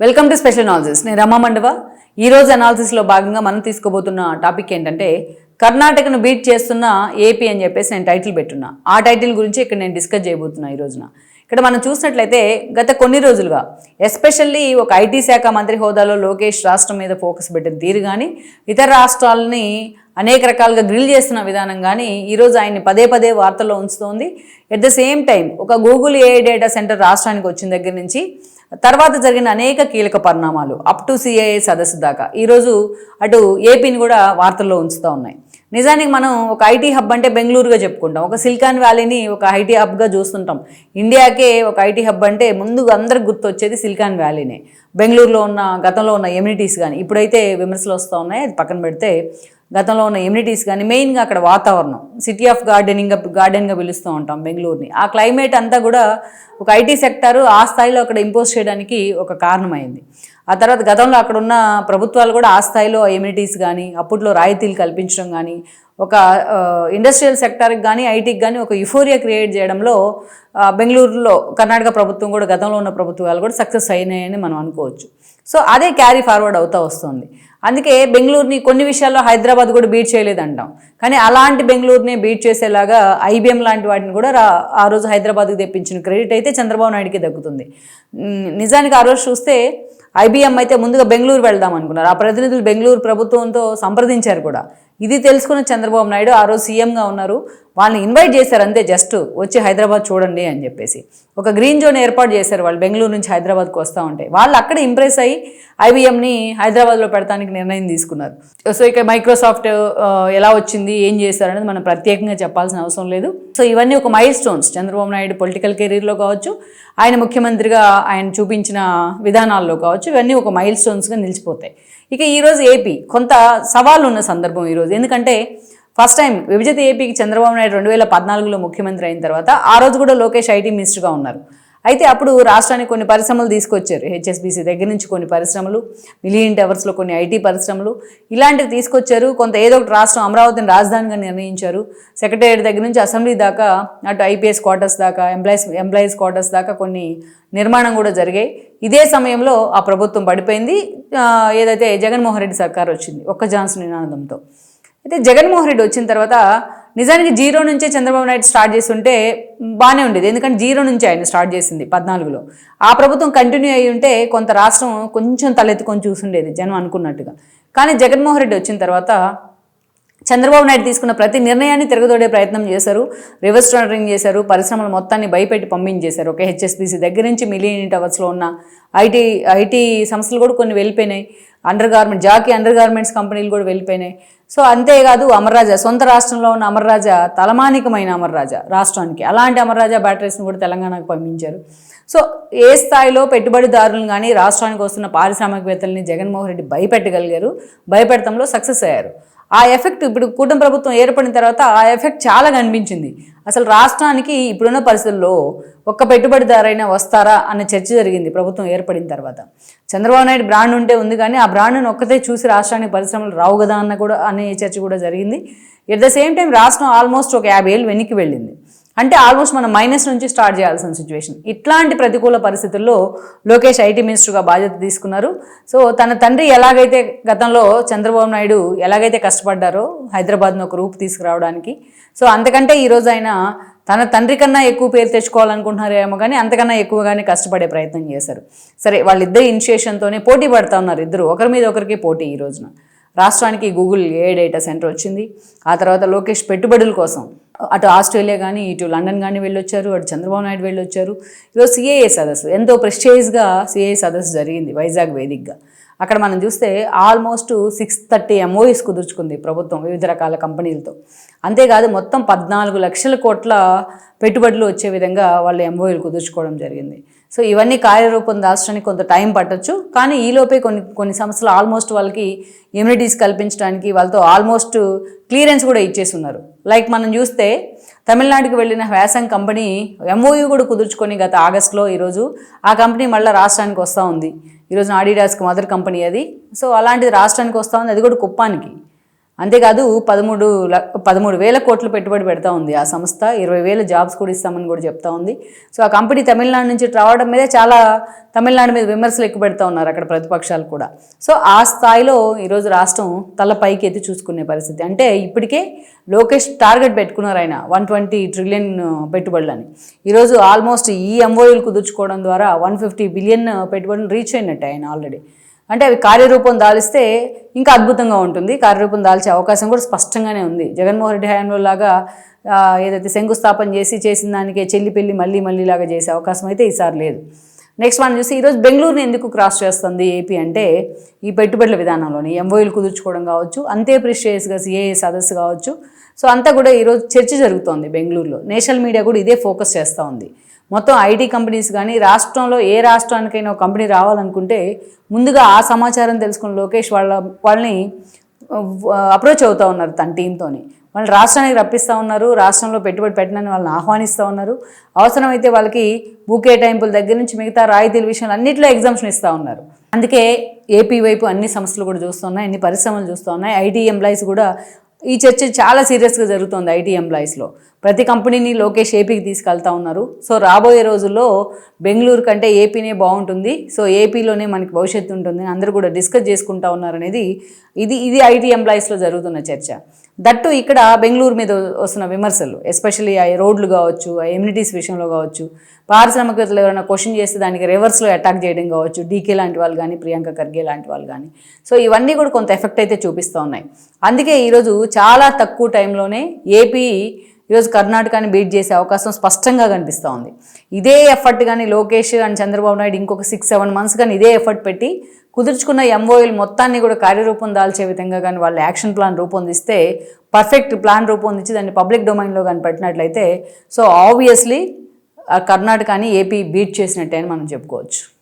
Welcome to special analysis నేను రమా మండవ. ఈరోజు అనాలిసిస్లో భాగంగా మనం తీసుకోబోతున్న టాపిక్ ఏంటంటే కర్ణాటకను బీట్ చేస్తున్న ఏపీ అని చెప్పేసి నేను టైటిల్ పెట్టున్నా. ఆ టైటిల్ గురించి ఇక్కడ నేను డిస్కస్ చేయబోతున్నా ఈ రోజున. ఇక్కడ మనం చూసినట్లయితే గత కొన్ని రోజులుగా ఎస్పెషల్లీ ఒక ఐటీ శాఖ మంత్రి హోదాలో లోకేష్ రాష్ట్రం మీద ఫోకస్ పెట్టిన తీరు కానీ ఇతర రాష్ట్రాలని అనేక రకాలుగా గ్రిల్ చేస్తున్న విధానం కానీ ఈరోజు ఆయన్ని పదే పదే వార్తల్లో ఉంచుతోంది. ఎట్ ద సేమ్ టైం ఒక గూగుల్ ఏ డేటా సెంటర్ రాష్ట్రానికి వచ్చిన దగ్గర నుంచి తర్వాత జరిగిన అనేక కీలక పరిణామాలు అప్ టు సిఐఏ సదస్సు దాకా. ఈరోజు అటు ఏపీని కూడా వార్తల్లో ఉంచుతూ ఉన్నాయి. నిజానికి మనం ఒక ఐటీ హబ్ అంటే బెంగళూరుగా చెప్పుకుంటాం. ఒక సిలికాన్ వ్యాలీని ఒక ఐటీ హబ్గా చూస్తుంటాం. ఇండియాకే ఒక ఐటీ హబ్ అంటే ముందు అందరికి గుర్తొచ్చేది సిలికాన్ వ్యాలీనే. బెంగళూరులో ఉన్న గతంలో ఉన్న ఎమ్యూనిటీస్ కానీ ఇప్పుడైతే విమర్శలు వస్తూ ఉన్నాయి. అది పక్కన పెడితే గతంలో ఉన్న ఎమ్యూనిటీస్ కానీ మెయిన్గా అక్కడ వాతావరణం. సిటీ ఆఫ్ గార్డెనింగ్ గార్డెన్గా పిలుస్తూ ఉంటాం బెంగళూరుని. ఆ క్లైమేట్ అంతా కూడా ఒక ఐటీ సెక్టారు ఆ స్థాయిలో అక్కడ ఇంపోజ్ చేయడానికి ఒక కారణమైంది. ఆ తర్వాత గతంలో అక్కడ ఉన్న ప్రభుత్వాలు కూడా ఆ స్థాయిలో ఎమ్యూనిటీస్ కానీ అప్పట్లో రాయితీలు కల్పించడం కానీ ఒక ఇండస్ట్రియల్ సెక్టార్కి కానీ ఐటీకి కానీ ఒక యుఫోరియా క్రియేట్ చేయడంలో బెంగళూరులో కర్ణాటక ప్రభుత్వం కూడా గతంలో ఉన్న ప్రభుత్వాలు కూడా సక్సెస్ అయినాయని మనం అనుకోవచ్చు. సో అదే క్యారీ ఫార్వర్డ్ అవుతూ వస్తుంది. అందుకే బెంగళూరుని కొన్ని విషయాల్లో హైదరాబాద్ కూడా బీట్ చేయలేదంటాం. కానీ అలాంటి బెంగళూరుని బీట్ చేసేలాగా ఐబీఎం లాంటి వాటిని కూడా ఆ రోజు హైదరాబాద్కి తెప్పించిన క్రెడిట్ అయితే చంద్రబాబు నాయుడుకి దక్కుతుంది. నిజానికి ఆ రోజు చూస్తే ఐబీఎం అయితే ముందుగా బెంగళూరు వెళ్దాం అనుకున్నారు. ఆ ప్రతినిధులు బెంగళూరు ప్రభుత్వంతో సంప్రదించారు కూడా. ఇది తెలుసుకున్న చంద్రబాబు నాయుడు ఆ రోజు సీఎంగా ఉన్నారు. వాళ్ళని ఇన్వైట్ చేశారు అంతే జస్ట్ వచ్చి హైదరాబాద్ చూడండి అని చెప్పేసి. ఒక గ్రీన్ జోన్ ఏర్పాటు చేశారు వాళ్ళు బెంగళూరు నుంచి హైదరాబాద్కి వస్తూ ఉంటాయి వాళ్ళు అక్కడ ఇంప్రెస్ అయ్యి ఐబీఎంని హైదరాబాద్లో పెడతానికి నిర్ణయం తీసుకున్నారు. సో ఇక మైక్రోసాఫ్ట్ ఎలా వచ్చింది ఏం చేశారు అనేది మనం ప్రత్యేకంగా చెప్పాల్సిన అవసరం లేదు. సో ఇవన్నీ ఒక milestones Chandrababu Naidu political కెరీర్లో కావచ్చు ఆయన ముఖ్యమంత్రిగా ఆయన చూపించిన విధానాల్లో కావచ్చు ఇవన్నీ ఒక మైల్ స్టోన్స్గా నిలిచిపోతాయి. ఇక ఈరోజు ఏపీ కొంత సవాళ్ళు ఉన్న సందర్భం ఈరోజు ఎందుకంటే ఫస్ట్ టైం విభజిత ఏపీకి చంద్రబాబు నాయుడు రెండు వేల పద్నాలుగులో ముఖ్యమంత్రి అయిన తర్వాత ఆ రోజు కూడా లోకేష్ ఐటీ మినిస్టర్గా ఉన్నారు. అయితే అప్పుడు రాష్ట్రానికి కొన్ని పరిశ్రమలు తీసుకొచ్చారు. హెచ్ఎస్బీసీ దగ్గర నుంచి కొన్ని పరిశ్రమలు మిలియన్ టవర్స్లో కొన్ని ఐటీ పరిశ్రమలు ఇలాంటివి తీసుకొచ్చారు. కొంత ఏదో ఒకటి రాష్ట్రం అమరావతిని రాజధానిగా నిర్ణయించారు. సెక్రటేరియట్ దగ్గర నుంచి అసెంబ్లీ దాకా అటు ఐపీఎస్ క్వార్టర్స్ దాకా ఎంప్లాయీస్ ఎంప్లాయీస్ క్వార్టర్స్ దాకా కొన్ని నిర్మాణం కూడా జరిగాయి. ఇదే సమయంలో ఆ ప్రభుత్వం పడిపోయింది. ఏదైతే జగన్మోహన్ రెడ్డి సర్కార్ వచ్చింది ఒక్క జాన్సన్ నినాదంతో. అయితే జగన్మోహన్ రెడ్డి వచ్చిన తర్వాత నిజానికి జీరో నుంచే చంద్రబాబు నాయుడు స్టార్ట్ చేస్తుంటే బాగానే ఉండేది. ఎందుకంటే జీరో నుంచి ఆయన స్టార్ట్ చేసింది పద్నాలుగులో. ఆ ప్రభుత్వం కంటిన్యూ అయ్యి ఉంటే కొంత రాష్ట్రం కొంచెం తలెత్తుకొని చూసుండేది జనం అనుకున్నట్టుగా. కానీ జగన్మోహన్ రెడ్డి వచ్చిన తర్వాత చంద్రబాబు నాయుడు తీసుకున్న ప్రతి నిర్ణయాన్ని తిరగదోడే ప్రయత్నం చేశారు. రివర్స్ టెండరింగ్ చేశారు. పరిశ్రమల మొత్తాన్ని భయపెట్టి పంపించేశారు. ఒక హెచ్ఎస్బీసీ దగ్గర నుంచి మిలియన్ టవర్స్లో ఉన్న ఐటీ ఐటీ సంస్థలు కూడా కొన్ని వెళ్ళిపోయినాయి. Under garment Jockey under garments కంపెనీలు కూడా వెళ్ళిపోయినాయి. సో అంతేకాదు అమర్రాజా సొంత రాష్ట్రంలో ఉన్న అమర్రాజా తలమానికమైన అమర్రాజా రాష్ట్రానికి. అలాంటి అమర్రాజా బ్యాటరీస్ని కూడా తెలంగాణకు పంపించారు. సో ఏ స్థాయిలో పెట్టుబడిదారులను కానీ రాష్ట్రానికి వస్తున్న పారిశ్రామికవేత్తల్ని జగన్మోహన్ రెడ్డి భయపెట్టగలిగారు భయపెడతంలో సక్సెస్ అయ్యారు. ఆ ఎఫెక్ట్ ఇప్పుడు కూటమి ప్రభుత్వం ఏర్పడిన తర్వాత ఆ ఎఫెక్ట్ చాలా కనిపించింది. అసలు రాష్ట్రానికి ఇప్పుడున్న పరిస్థితుల్లో ఒక్క పెట్టుబడిదారైనా వస్తారా అన్న చర్చ జరిగింది ప్రభుత్వం ఏర్పడిన తర్వాత. చంద్రబాబు నాయుడు బ్రాండ్ ఉంటే ఉంది కానీ ఆ బ్రాండ్ను ఒక్కతే చూసి రాష్ట్రానికి పరిశ్రమలు రావు కదా అన్న కూడా అనే చర్చ కూడా జరిగింది. ఎట్ ద సేమ్ టైం రాష్ట్రం ఆల్మోస్ట్ ఒక యాభై ఏళ్ళు వెనక్కి వెళ్ళింది. అంటే ఆల్మోస్ట్ మనం మైనస్ నుంచి స్టార్ట్ చేయాల్సిన సిచ్యువేషన్ ఇట్లాంటి ప్రతికూల పరిస్థితుల్లో లోకేష్ ఐటీ మినిస్టర్గా బాధ్యత తీసుకున్నారు. సో తన తండ్రి ఎలాగైతే గతంలో చంద్రబాబు నాయుడు ఎలాగైతే కష్టపడ్డారో హైదరాబాద్ను ఒక రూపు తీసుకురావడానికి. సో అంతకంటే ఈరోజు ఆయన తన తండ్రి కన్నా ఎక్కువ పేరు తెచ్చుకోవాలనుకుంటున్నారేమో కానీ అంతకన్నా ఎక్కువగానే కష్టపడే ప్రయత్నం చేశారు. సరే వాళ్ళిద్దరు ఇనిషియేషన్తోనే పోటీ పడతా ఉన్నారు ఇద్దరు. ఒకరి మీద ఒకరికి పోటీ ఈ రోజున. రాష్ట్రానికి గూగుల్ ఏ డేటా సెంటర్ వచ్చింది. ఆ తర్వాత లోకేష్ పెట్టుబడుల కోసం అటు ఆస్ట్రేలియా కానీ ఇటు లండన్ కానీ వెళ్ళొచ్చారు అటు చంద్రబాబు నాయుడు వెళ్ళొచ్చారు. ఈరోజు సిఏఏ సదస్సు ఎంతో ప్రెస్టేజ్గా సిఏఏ సదస్సు జరిగింది వైజాగ్ వేదికగా. అక్కడ మనం చూస్తే ఆల్మోస్ట్ సిక్స్ థర్టీ ఎంఓఎస్ కుదుర్చుకుంది ప్రభుత్వం వివిధ రకాల కంపెనీలతో. అంతేకాదు మొత్తం పద్నాలుగు లక్షల కోట్ల పెట్టుబడులు వచ్చే విధంగా వాళ్ళు ఎంఓఈలు కుదుర్చుకోవడం జరిగింది. సో ఇవన్నీ కార్యరూపం దాల్చడానికి కొంత టైం పట్టొచ్చు. కానీ ఈలోపే కొన్ని కొన్ని సంస్థలు ఆల్మోస్ట్ వాళ్ళకి ఇమ్యూనిటీస్ కల్పించడానికి వాళ్ళతో ఆల్మోస్ట్ క్లియరెన్స్ కూడా ఇచ్చేస్తున్నారు. లైక్ మనం చూస్తే తమిళనాడుకి వెళ్ళిన వ్యాసంగ్ కంపెనీ ఎంఓయూ కూడా కుదుర్చుకొని గత ఆగస్టులో ఈరోజు ఆ కంపెనీ మళ్ళీ రాష్ట్రానికి వస్తూ ఉంది. ఈరోజు ఆడిడాస్కి మదర్ కంపెనీ అది. సో అలాంటిది రాష్ట్రానికి వస్తూ ఉంది. అది కూడా కుప్పానికి. అంతేకాదు పదమూడు ల- పదమూడు వేల కోట్లు పెట్టుబడి పెడతా ఉంది ఆ సంస్థ. ఇరవై వేల జాబ్స్ కూడా ఇస్తామని కూడా చెప్తా ఉంది. సో ఆ కంపెనీ తమిళనాడు నుంచి రావడం మీద చాలా తమిళనాడు మీద విమర్శలు ఎక్కువ పెడతా ఉన్నారు అక్కడ ప్రతిపక్షాలు కూడా. సో ఆ స్థాయిలో ఈరోజు రాష్ట్రం తల పైకి ఎత్తి చూసుకునే పరిస్థితి. అంటే ఇప్పటికే లోకేష్ టార్గెట్ పెట్టుకున్నారు ఆయన వన్ ట్వంటీ ట్రిలియన్ పెట్టుబడులని. ఈరోజు ఆల్మోస్ట్ ఈ ఎంఓయూలు కుదుర్చుకోవడం ద్వారా వన్ ఫిఫ్టీ బిలియన్ పెట్టుబడులు రీచ్ అయినట్టు ఆయన ఆల్రెడీ. అంటే అవి కార్యరూపం దాలిస్తే ఇంకా అద్భుతంగా ఉంటుంది. కార్యరూపం దాల్చే అవకాశం కూడా స్పష్టంగానే ఉంది. జగన్మోహన్ రెడ్డి హయాంలో లాగా ఏదైతే శంకుస్థాపన చేసి చేసిన దానికే చెల్లి పెళ్ళి మళ్ళీ మళ్ళీ లాగా చేసే అవకాశం అయితే ఈసారి లేదు. నెక్స్ట్ మనం చూసి ఈరోజు బెంగళూరుని ఎందుకు క్రాస్ చేస్తుంది ఏపీ అంటే ఈ పెట్టుబడుల విధానంలోని ఎంఓయూలు కుదుర్చుకోవడం కావచ్చు అంతే ప్రిషియస్గా సిఏఏ సదస్సు కావచ్చు. సో అంతా కూడా ఈరోజు చర్చ జరుగుతోంది బెంగళూరులో. నేషనల్ మీడియా కూడా ఇదే ఫోకస్ చేస్తూ ఉంది. మొత్తం ఐటీ కంపెనీస్ కానీ రాష్ట్రంలో ఏ రాష్ట్రానికైనా ఒక కంపెనీ రావాలనుకుంటే ముందుగా ఆ సమాచారం తెలుసుకున్న లోకేష్ వాళ్ళ వాళ్ళని అప్రోచ్ అవుతూ ఉన్నారు తన టీంతోని వాళ్ళు రాష్ట్రానికి రప్పిస్తూ ఉన్నారు రాష్ట్రంలో పెట్టుబడి పెట్టనని వాళ్ళని ఆహ్వానిస్తూ ఉన్నారు. అవసరమైతే వాళ్ళకి భూ కేటాయింపుల దగ్గర నుంచి మిగతా రాయితీల విషయాలు అన్నింటిలో ఎగ్జామ్షన్ ఇస్తూ ఉన్నారు. అందుకే ఏపీ వైపు అన్ని సంస్థలు కూడా చూస్తున్నాయి అన్ని పరిశ్రమలు చూస్తూ ఉన్నాయి ఐటీ ఎంప్లాయీస్ కూడా ఈ చర్చ చాలా సీరియస్గా జరుగుతుంది ఐటీ ఎంప్లాయీస్లో. ప్రతి కంపెనీని లోకేష్ ఏపీకి తీసుకెళ్తా ఉన్నారు. సో రాబోయే రోజుల్లో బెంగళూరు కంటే ఏపీనే బాగుంటుంది. సో ఏపీలోనే మనకి భవిష్యత్తు ఉంటుంది అని అందరూ కూడా డిస్కస్ చేసుకుంటా ఉన్నారు అనేది ఇది ఇది ఐటీ ఎంప్లాయీస్లో జరుగుతున్న చర్చ. దట్టు ఇక్కడ బెంగళూరు మీద వస్తున్న విమర్శలు ఎస్పెషల్లీ ఆ రోడ్లు కావచ్చు ఆ ఎమ్యూనిటీస్ విషయంలో కావచ్చు పారిశ్రామికవేత్తలు ఎవరైనా క్వశ్చన్ చేస్తే దానికి రివర్స్లో అటాక్ చేయడం కావచ్చు. డీకే లాంటి వాళ్ళు కానీ ప్రియాంక ఖర్గే లాంటి వాళ్ళు కానీ. సో ఇవన్నీ కూడా కొంత ఎఫెక్ట్ అయితే చూపిస్తూ ఉన్నాయి. అందుకే ఈరోజు చాలా తక్కువ టైంలోనే ఏపీ ఈరోజు కర్ణాటకని బీట్ చేసే అవకాశం స్పష్టంగా కనిపిస్తూ ఉంది. ఇదే ఎఫర్ట్ కానీ లోకేష్ అండ్ చంద్రబాబు నాయుడు ఇంకొక సిక్స్ సెవెన్ మంత్స్ కానీ ఇదే ఎఫర్ట్ పెట్టి కుదుర్చుకున్న ఎంఓఎల్ మొత్తాన్ని కూడా కార్యరూపం దాల్చే విధంగా కానీ వాళ్ళు యాక్షన్ ప్లాన్ రూపొందిస్తే పర్ఫెక్ట్ ప్లాన్ రూపొందించి దాన్ని పబ్లిక్ డొమైన్లో కానీ పెట్టినట్లయితే సో ఆబ్వియస్లీ కర్ణాటకని ఏపీ బీట్ చేసినట్టే అని మనం చెప్పుకోవచ్చు.